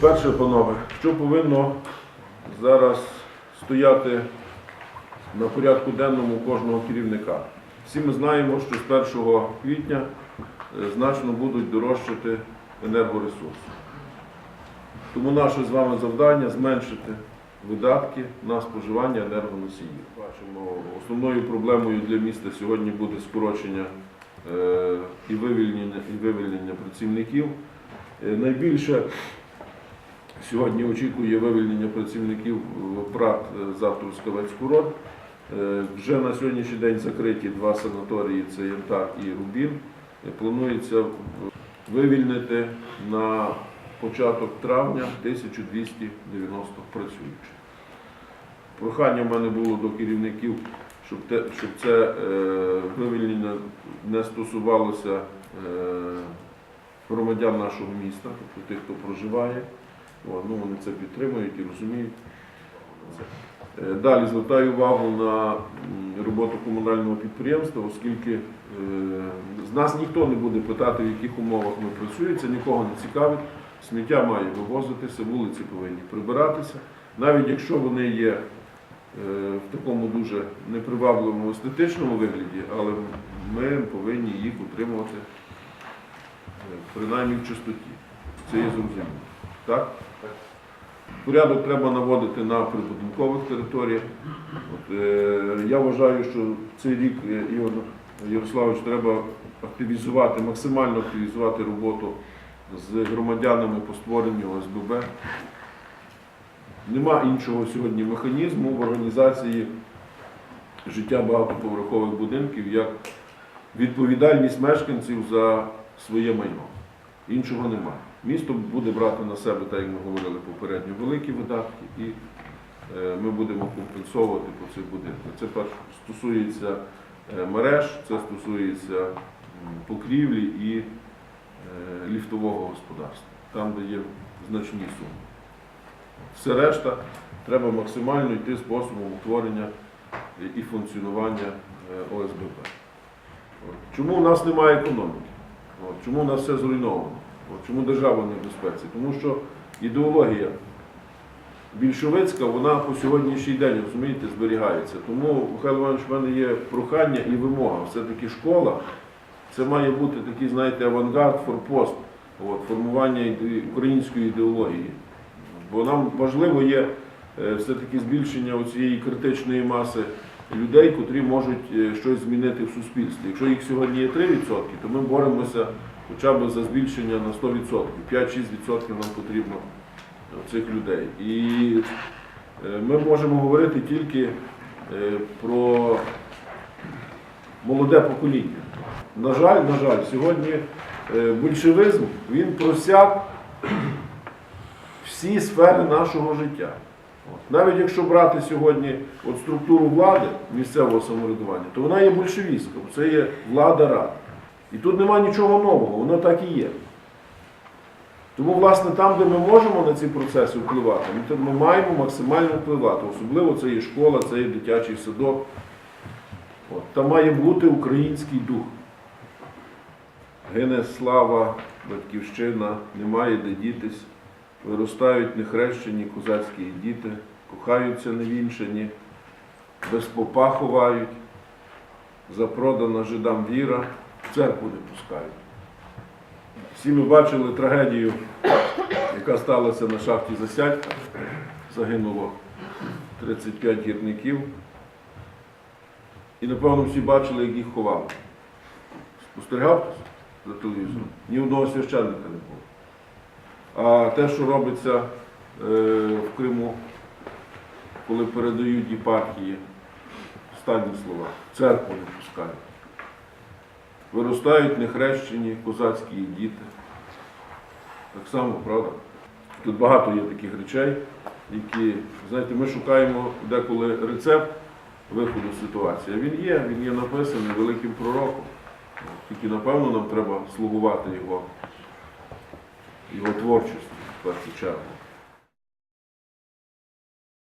Перше, панове, що повинно зараз стояти на порядку денному кожного керівника? Всі ми знаємо, що з 1 квітня е, значно будуть дорожчати енергоресурси. Тому наше з вами завдання зменшити видатки на споживання енергоносіїв. Бачимо, основною проблемою для міста сьогодні буде скорочення е, і вивільнення, і вивільнення працівників. Е, Найбільше сьогодні очікує вивільнення працівників в ПРАТ Завтурськовець курорт. Е, Вже на сьогоднішній день закриті два санаторії це Янтар і Рубін. Е, Планується вивільнити на початок травня 1290 працюючих. Прохання в мене було до керівників, щоб, це е, вивільнення не стосувалося е, громадян нашого міста, тобто тих, хто проживає. О, ну, вони це підтримують і розуміють. Е, Далі звертаю увагу на роботу комунального підприємства, оскільки е, з нас ніхто не буде питати, в яких умовах ми працюємо, це нікого не цікавить. Сміття має вивозитися, вулиці повинні прибиратися. Навіть якщо вони є е, в такому дуже непривабливому естетичному вигляді, але ми повинні їх утримувати принаймні в чистоті. Це є зрозуміло. Так? Порядок треба наводити на прибудинкових територіях. От, е, я вважаю, що цей рік е, Ігор Ярославович треба активізувати, максимально активізувати роботу з громадянами по створенню ОСББ. Нема іншого сьогодні механізму в організації життя багатоповерхових будинків, як відповідальність мешканців за своє майно. Іншого немає. Місто буде брати на себе, так як ми говорили попередньо, великі видатки, і е, ми будемо компенсовувати по цих будинках. Це перше стосується е, мереж, це стосується покрівлі і е, ліфтового господарства, там, де є значні суми. Все решта треба максимально йти способом утворення і функціонування ОСББ. Чому у нас немає економіки? Чому у нас все зруйновано? Чому держава не в безпеці? Тому що ідеологія більшовицька, вона по сьогоднішній день, розумієте, зберігається. Тому, Михайло Іванович, в мене є прохання і вимога. Все-таки школа, це має бути такий, знаєте, авангард, форпост, от, формування української ідеології. Бо нам важливо є е, все-таки збільшення цієї критичної маси людей, котрі можуть е, щось змінити в суспільстві. Якщо їх сьогодні є 3%, то ми боремося хоча б за збільшення на 100%. 5-6% нам потрібно цих людей. І е, ми можемо говорити тільки е, про молоде покоління. На жаль, на жаль, сьогодні е, большевизм він просяк всі сфери нашого життя. Навіть якщо брати сьогодні от структуру влади місцевого самоврядування, то вона є большевістська, це є влада рад. І тут немає нічого нового, воно так і є. Тому, власне, там, де ми можемо на ці процеси впливати, ми, ми маємо максимально впливати. Особливо це є школа, це є дитячий садок. От. Там має бути український дух. Гине слава, батьківщина, немає де дітись. Виростають нехрещені козацькі діти, кохаються невінчені, без попа ховають, запродана жидам віра, церкву не пускають. Всі ми бачили трагедію, яка сталася на шахті Засядька. Загинуло 35 гірників. І, напевно, всі бачили, як їх ховали. Спостерігав за телевізором? Ні одного священника не було. А те, що робиться е, в Криму, коли передають єпархії, останні слова, церкву не пускають. Виростають нехрещені козацькі діти. Так само, правда? Тут багато є таких речей, які, знаєте, ми шукаємо деколи рецепт виходу ситуації. Він є, він є написаний великим пророком. Тільки, напевно, нам треба слугувати його його творчості в першу чергу.